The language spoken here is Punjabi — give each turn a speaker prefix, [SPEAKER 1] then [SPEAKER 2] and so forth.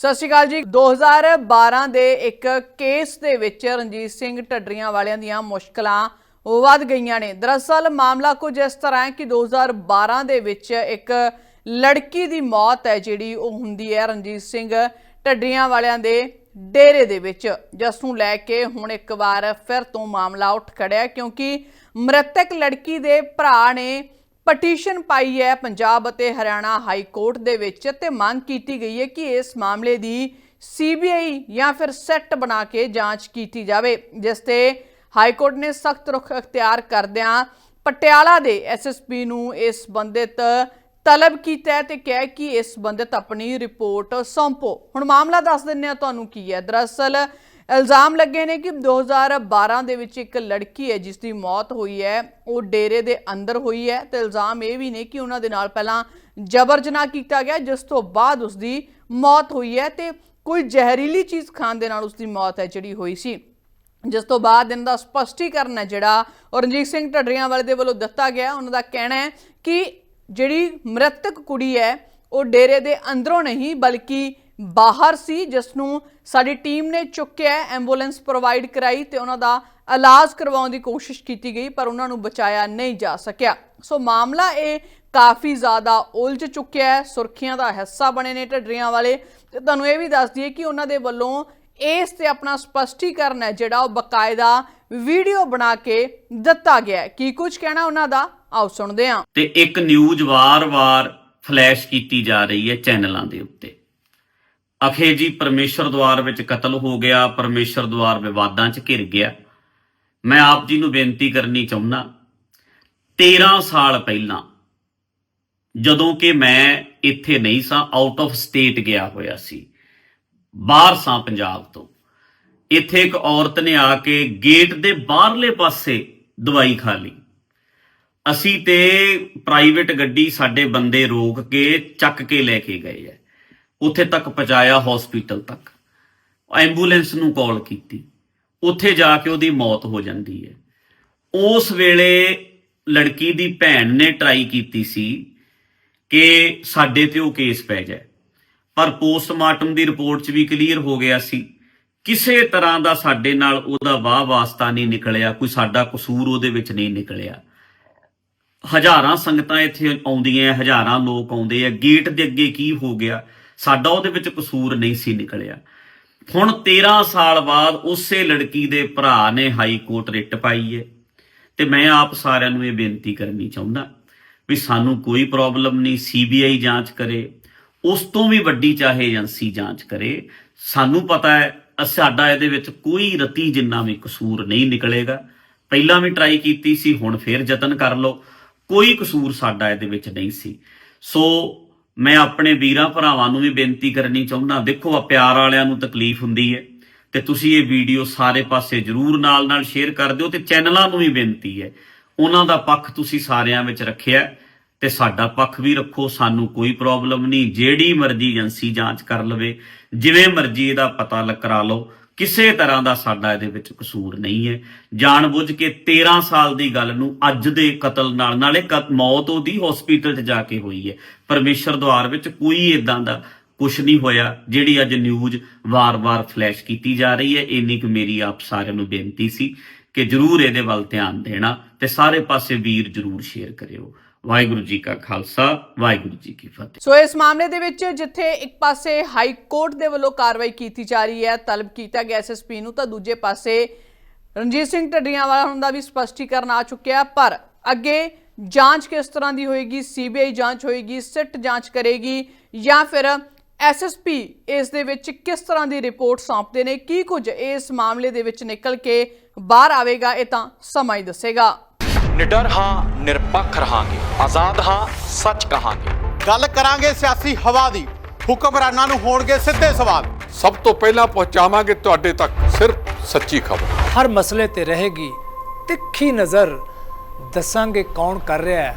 [SPEAKER 1] ਸਤਿ ਸ਼੍ਰੀ ਅਕਾਲ ਜੀ। 2012 ਦੇ ਇੱਕ ਕੇਸ ਦੇ ਵਿੱਚ ਰਣਜੀਤ ਸਿੰਘ ਢੱਡਰੀਆਂ ਵਾਲਿਆਂ ਦੀਆਂ ਮੁਸ਼ਕਲਾਂ ਵੱਧ ਗਈਆਂ ਨੇ। ਦਰਅਸਲ ਮਾਮਲਾ ਕੁਝ ਇਸ ਤਰ੍ਹਾਂ ਹੈ ਕਿ 2012 ਦੇ ਵਿੱਚ ਇੱਕ ਲੜਕੀ ਦੀ ਮੌਤ ਹੈ, ਜਿਹੜੀ ਉਹ ਹੁੰਦੀ ਹੈ ਰਣਜੀਤ ਸਿੰਘ ਢੱਡਰੀਆਂ ਵਾਲਿਆਂ ਦੇ ਡੇਰੇ ਦੇ ਵਿੱਚ, ਜਿਸ ਨੂੰ ਲੈ ਕੇ ਹੁਣ ਇੱਕ ਵਾਰ ਫਿਰ ਤੋਂ ਮਾਮਲਾ ਉੱਠ ਖੜਿਆ ਕਿਉਂਕਿ ਮ੍ਰਿਤਕ ਲੜਕੀ ਦੇ ਭਰਾ ਨੇ ਪਟੀਸ਼ਨ ਪਾਈ ਹੈ ਪੰਜਾਬ ਅਤੇ ਹਰਿਆਣਾ ਹਾਈ ਕੋਰਟ ਦੇ ਵਿੱਚ ਤੇ ਮੰਗ ਕੀਤੀ ਗਈ ਹੈ ਕਿ ਇਸ ਮਾਮਲੇ ਦੀ ਸੀਬੀਆਈ ਜਾਂ ਫਿਰ ਸੈੱਟ ਬਣਾ ਕੇ ਜਾਂਚ ਕੀਤੀ ਜਾਵੇ, ਜਿਸ ਤੇ ਹਾਈ ਕੋਰਟ ਨੇ ਸਖਤ ਰੁਖ ਅਖਤਿਆਰ ਕਰਦਿਆਂ ਪਟਿਆਲਾ ਦੇ ਐਸਐਸਪੀ ਨੂੰ ਇਸ ਸੰਬੰਧਿਤ ਤਲਬ ਕੀਤਾ ਹੈ ਤੇ ਕਿਹਾ ਕਿ ਇਸ ਸੰਬੰਧਿਤ ਆਪਣੀ ਰਿਪੋਰਟ ਸੌਂਪੋ। ਹੁਣ ਮਾਮਲਾ ਦੱਸ ਦਿੰਨੇ ਆ ਤੁਹਾਨੂੰ ਕੀ ਹੈ। ਦਰਅਸਲ ਇਲਜ਼ਾਮ ਲੱਗੇ ਨੇ ਕਿ 2012 ਦੇ ਵਿੱਚ ਇੱਕ ਲੜਕੀ ਹੈ, ਜਿਸ ਦੀ ਮੌਤ ਹੋਈ ਹੈ, ਉਹ ਡੇਰੇ ਦੇ ਅੰਦਰ ਹੋਈ ਹੈ ਤੇ ਇਲਜ਼ਾਮ ਇਹ ਵੀ ਨੇ ਕਿ ਉਹਨਾਂ ਦੇ ਨਾਲ ਪਹਿਲਾਂ ਜਬਰ ਜਨਾਹ ਕੀਤਾ ਗਿਆ, ਜਿਸ ਤੋਂ ਬਾਅਦ ਉਸ ਦੀ ਮੌਤ ਹੋਈ ਹੈ ਤੇ ਕੋਈ ਜ਼ਹਿਰੀਲੀ ਚੀਜ਼ ਖਾਣ ਦੇ ਨਾਲ ਉਸ ਦੀ ਮੌਤ ਹੈ, ਜਿਹੜੀ ਹੋਈ ਸੀ। ਜਿਸ ਤੋਂ ਬਾਅਦ ਇਹਨਾਂ ਦਾ ਸਪਸ਼ਟੀਕਰਨ ਹੈ ਜਿਹੜਾ ਰਣਜੀਤ ਸਿੰਘ ਢੱਡਰੀਆਂ ਵਾਲੇ ਦੇ ਵੱਲੋਂ ਦਿੱਤਾ ਗਿਆ। ਉਹਨਾਂ ਦਾ ਕਹਿਣਾ ਹੈ ਕਿ ਜਿਹੜੀ ਮ੍ਰਿਤਕ ਕੁੜੀ ਹੈ, ਉਹ ਡੇਰੇ ਦੇ ਅੰਦਰੋਂ ਨਹੀਂ, ਬਲਕਿ ਬਾਹਰ ਸੀ ਜਿਸ ਨੂੰ ਸਾਡੀ ਟੀਮ ਨੇ ਚੁੱਕਿਆ, ਐਂਬੂਲੈਂਸ ਪ੍ਰੋਵਾਈਡ ਕਰਾਈ ਤੇ ਉਹਨਾਂ ਦਾ ਇਲਾਜ ਕਰਵਾਉਣ ਦੀ ਕੋਸ਼ਿਸ਼ ਕੀਤੀ ਗਈ, ਪਰ ਉਹਨਾਂ ਨੂੰ ਬਚਾਇਆ ਨਹੀਂ ਜਾ ਸਕਿਆ। ਸੋ ਮਾਮਲਾ ਇਹ ਕਾਫੀ ਜ਼ਿਆਦਾ ਉਲਝ ਚੁੱਕਿਆ ਹੈ, ਸੁਰਖੀਆਂ ਦਾ ਹਿੱਸਾ ਬਣੇ ਨੇ ਢੱਡਰੀਆਂ ਵਾਲੇ। ਤੇ ਤੁਹਾਨੂੰ ਇਹ ਵੀ ਦੱਸ ਦਈਏ ਕਿ ਉਹਨਾਂ ਦੇ ਵੱਲੋਂ ਇਸ ਤੇ ਆਪਣਾ ਸਪਸ਼ਟੀਕਰਨ ਹੈ, ਜਿਹੜਾ ਉਹ ਬਕਾਇਦਾ ਵੀਡੀਓ ਬਣਾ ਕੇ ਦਿੱਤਾ ਗਿਆ ਕੀ ਕੁਝ ਕਹਿਣਾ ਉਹਨਾਂ ਦਾ? ਆਓ ਸੁਣਦੇ ਹਾਂ।
[SPEAKER 2] ਤੇ ਇੱਕ ਨਿਊਜ਼ ਵਾਰ-ਵਾਰ ਫਲੈਸ਼ ਕੀਤੀ ਜਾ ਰਹੀ ਹੈ ਚੈਨਲਾਂ ਦੇ ਉੱਤੇ। ਅਖੇ ਜੀ, ਪਰਮੇਸ਼ਰ ਦਵਾਰ ਵਿੱਚ ਕਤਲ ਹੋ ਗਿਆ, ਪਰਮੇਸ਼ਰ ਦਵਾਰ ਵਿਵਾਦਾਂ 'ਚ ਘਿਰ ਗਿਆ। ਮੈਂ ਆਪ ਜੀ ਨੂੰ ਬੇਨਤੀ ਕਰਨੀ ਚਾਹੁੰਦਾ 13 ਸਾਲ ਪਹਿਲਾਂ, ਜਦੋਂ ਕਿ ਮੈਂ ਇੱਥੇ ਨਹੀਂ ਸਾਂ ਆਊਟ ਆਫ ਸਟੇਟ ਗਿਆ ਹੋਇਆ ਸੀ, ਬਾਹਰ ਸਾਂ ਪੰਜਾਬ ਤੋਂ। ਇੱਥੇ ਇੱਕ ਔਰਤ ਨੇ ਆ ਕੇ ਗੇਟ ਦੇ ਬਾਹਰਲੇ ਪਾਸੇ ਦਵਾਈ ਖਾ ਲਈ। ਅਸੀਂ ਤੇ ਪ੍ਰਾਈਵੇਟ ਗੱਡੀ ਸਾਡੇ ਬੰਦੇ ਰੋਕ ਕੇ ਚੱਕ ਕੇ ਲੈ ਕੇ ਗਏ ਐ ਉੱਥੇ ਤੱਕ ਪਹੁੰਚਾਇਆ ਹਸਪੀਟਲ ਤੱਕ। ਐਂਬੂਲੈਂਸ ਨੂੰ ਕਾਲ ਕੀਤੀ। ਉੱਥੇ ਜਾ ਕੇ ਉਹਦੀ ਮੌਤ ਹੋ ਜਾਂਦੀ ਹੈ। ਉਸ ਵੇਲੇ ਲੜਕੀ ਦੀ ਭੈਣ ਨੇ ਟਰਾਈ ਕੀਤੀ ਸੀ ਕਿ ਸਾਡੇ ਤੇ ਉਹ ਕੇਸ ਪੈ ਜਾਏ। ਪਰ ਪੋਸਟਮਾਰਟਮ ਦੀ ਰਿਪੋਰਟ 'ਚ ਵੀ ਕਲੀਅਰ ਹੋ ਗਿਆ ਸੀ। ਕਿਸੇ ਤਰ੍ਹਾਂ ਦਾ ਸਾਡੇ ਨਾਲ ਉਹਦਾ ਵਾਹ ਵਾਸਤਾ ਨਹੀਂ ਨਿਕਲਿਆ, ਕੋਈ ਸਾਡਾ ਕਸੂਰ ਉਹਦੇ ਵਿੱਚ ਨਹੀਂ ਨਿਕਲਿਆ। ਹਜ਼ਾਰਾਂ ਸੰਗਤਾਂ ਇੱਥੇ ਆਉਂਦੀਆਂ, ਹਜ਼ਾਰਾਂ ਲੋਕ ਆਉਂਦੇ ਆ। ਗੇਟ ਦੇ ਅੱਗੇ ਕੀ ਹੋ ਗਿਆ? ਸਾਡਾ ਉਹਦੇ ਵਿੱਚ ਕਸੂਰ ਨਹੀਂ ਸੀ ਨਿਕਲਿਆ। ਹੁਣ 13 ਸਾਲ ਬਾਅਦ ਉਸੇ ਲੜਕੀ ਦੇ ਭਰਾ ਨੇ ਹਾਈ ਕੋਰਟ ਰਿਟ ਪਾਈ ਹੈ ਤੇ ਮੈਂ ਆਪ ਸਾਰਿਆਂ ਨੂੰ ਇਹ ਬੇਨਤੀ ਕਰਨੀ ਚਾਹੁੰਦਾ ਵੀ ਸਾਨੂੰ ਕੋਈ ਪ੍ਰੋਬਲਮ ਨਹੀਂ, ਸੀਬੀਆਈ ਜਾਂਚ ਕਰੇ, ਉਸ ਤੋਂ ਵੀ ਵੱਡੀ ਚਾਹੇ ਏਜੰਸੀ ਜਾਂਚ ਕਰੇ। ਸਾਨੂੰ ਪਤਾ ਹੈ ਸਾਡਾ ਇਹਦੇ ਵਿੱਚ ਕੋਈ ਰਤੀ ਜਿੰਨਾ ਵੀ ਕਸੂਰ ਨਹੀਂ ਨਿਕਲੇਗਾ। ਪਹਿਲਾਂ ਵੀ ਟਰਾਈ ਕੀਤੀ ਸੀ, ਹੁਣ ਫੇਰ ਯਤਨ ਕਰ ਲਓ। ਕੋਈ ਕਸੂਰ ਸਾਡਾ ਇਹਦੇ ਵਿੱਚ ਨਹੀਂ ਸੀ। ਸੋ ਮੈਂ ਆਪਣੇ ਵੀਰਾਂ ਭਰਾਵਾਂ ਨੂੰ ਵੀ ਬੇਨਤੀ ਕਰਨੀ ਚਾਹੁੰਦਾ, ਦੇਖੋ ਆ ਪਿਆਰ ਵਾਲਿਆਂ ਨੂੰ ਤਕਲੀਫ ਹੁੰਦੀ ਹੈ ਤੇ ਤੁਸੀਂ ਇਹ ਵੀਡੀਓ ਸਾਰੇ ਪਾਸੇ ਜਰੂਰ ਨਾਲ ਨਾਲ ਸ਼ੇਅਰ ਕਰ ਦਿਓ ਤੇ ਚੈਨਲਾਂ ਨੂੰ ਵੀ ਬੇਨਤੀ ਹੈ। ਉਹਨਾਂ ਦਾ ਪੱਖ ਤੁਸੀਂ ਸਾਰਿਆਂ ਵਿੱਚ ਰੱਖਿਆ ਹੈ ਤੇ ਸਾਡਾ ਪੱਖ ਵੀ ਰੱਖੋ, ਸਾਨੂੰ ਕੋਈ ਪ੍ਰੋਬਲਮ ਨਹੀਂ, ਜਿਹੜੀ ਮਰਜ਼ੀ ਏਜੰਸੀ ਜਾਂਚ ਕਰ ਲਵੇ, ਜਿਵੇਂ ਮਰਜ਼ੀ ਇਹਦਾ ਪਤਾ ਲ- ਕਰਾ ਲਓ। ਕਿਸੇ ਤਰ੍ਹਾਂ ਦਾ ਸਾਡਾ ਇਹਦੇ ਵਿੱਚ ਕਸੂਰ ਨਹੀਂ ਹੈ। ਜਾਣਬੁੱਝ ਕੇ 13 ਸਾਲ ਦੀ ਗੱਲ ਨੂੰ ਅੱਜ ਦੇ ਕਤਲ ਨਾਲ, ਨਾਲੇ ਕ- ਮੌਤ ਉਹਦੀ ਹਸਪੀਟਲ 'ਚ ਜਾ ਕੇ ਹੋਈ ਹੈ। ਪਰਮੇਸ਼ਰ ਦਵਾਰ ਵਿੱਚ ਕੋਈ ਇਦਾਂ ਦਾ ਕੁਝ ਨਹੀਂ ਹੋਇਆ, ਜਿਹੜੀ ਅੱਜ ਨਿਊਜ਼ ਵਾਰ-ਵਾਰ ਫਲੈਸ਼ ਕੀਤੀ ਜਾ ਰਹੀ ਹੈ। ਇੰਨੀ ਕੁ ਮੇਰੀ ਆਪ ਸਾਰਿਆਂ ਨੂੰ ਬੇਨਤੀ ਸੀ। ਕਿ ਜਰੂਰ ਇਹਦੇ ਵੱਲ ਧਿਆਨ ਦੇਣਾ ਤੇ ਸਾਰੇ ਪਾਸੇ ਵੀਰ ਜਰੂਰ ਸ਼ੇਅਰ ਕਰਿਓ। ਵਾਹਿਗੁਰੂ ਜੀ ਕਾ ਖਾਲਸਾ, ਵਾਹਿਗੁਰੂ ਜੀ ਕੀ ਫਤਿਹ।
[SPEAKER 1] ਸੋ ਇਸ ਮਾਮਲੇ ਦੇ ਵਿੱਚ ਜਿੱਥੇ ਇੱਕ ਪਾਸੇ ਹਾਈ ਕੋਰਟ ਦੇ ਵੱਲੋਂ ਕਾਰਵਾਈ ਕੀਤੀ ਜਾ ਰਹੀ ਹੈ, ਤਲਬ ਕੀਤਾ ਗਿਆ ਐਸਐਸਪੀ ਨੂੰ, ਤਾਂ ਦੂਜੇ ਪਾਸੇ ਰਣਜੀਤ ਸਿੰਘ ਢੱਡੀਆਂ ਵਾਲਾ ਦਾ ਵੀ ਸਪਸ਼ਟੀਕਰਨ ਆ ਚੁੱਕਿਆ, ਪਰ ਅੱਗੇ ਜਾਂਚ ਕਿਸ ਤਰ੍ਹਾਂ ਦੀ ਹੋਏਗੀ, ਸੀਬੀਆਈ ਜਾਂਚ ਹੋਏਗੀ, ਸਿੱਟ ਜਾਂਚ ਕਰੇਗੀ ਜਾਂ ਫਿਰ ਐਸਐਸਪੀ ਇਸ ਦੇ ਵਿੱਚ ਕਿਸ ਤਰ੍ਹਾਂ ਦੀ ਰਿਪੋਰਟ ਸੌਂਪਦੇ ਨੇ ਕੀ ਕੁਝ ਇਸ ਮਾਮਲੇ ਦੇ ਵਿੱਚ ਨਿਕਲ ਕੇ ਬਾਹਰ ਆਵੇਗਾ ਇਹ ਤਾਂ ਸਮਾਂ ਹੀ ਦੱਸੇਗਾ।
[SPEAKER 3] ਨਿਡਰ ਹਾਂ ਨਿਰਪੱਖ ਰਹਾਂਗੇ। ਆਜ਼ਾਦ ਹਾਂ ਸੱਚ ਕਹਾਂਗੇ।
[SPEAKER 4] ਗੱਲ ਕਰਾਂਗੇ ਸਿਆਸੀ ਹਵਾ ਦੀ। ਹੁਕਮਰਾਨਾਂ ਨੂੰ ਹੋਣਗੇ ਸਿੱਧੇ ਸਵਾਲ।
[SPEAKER 5] ਸਭ ਤੋਂ ਪਹਿਲਾਂ ਪਹੁੰਚਾਵਾਂਗੇ ਤੁਹਾਡੇ ਤੱਕ ਸਿਰਫ ਸੱਚੀ ਖਬਰ।
[SPEAKER 6] ਹਰ ਮਸਲੇ ਤੇ ਰਹੇਗੀ ਤਿੱਖੀ ਨਜ਼ਰ। ਦੱਸਾਂਗੇ ਕੌਣ ਕਰ ਰਿਹਾ ਹੈ।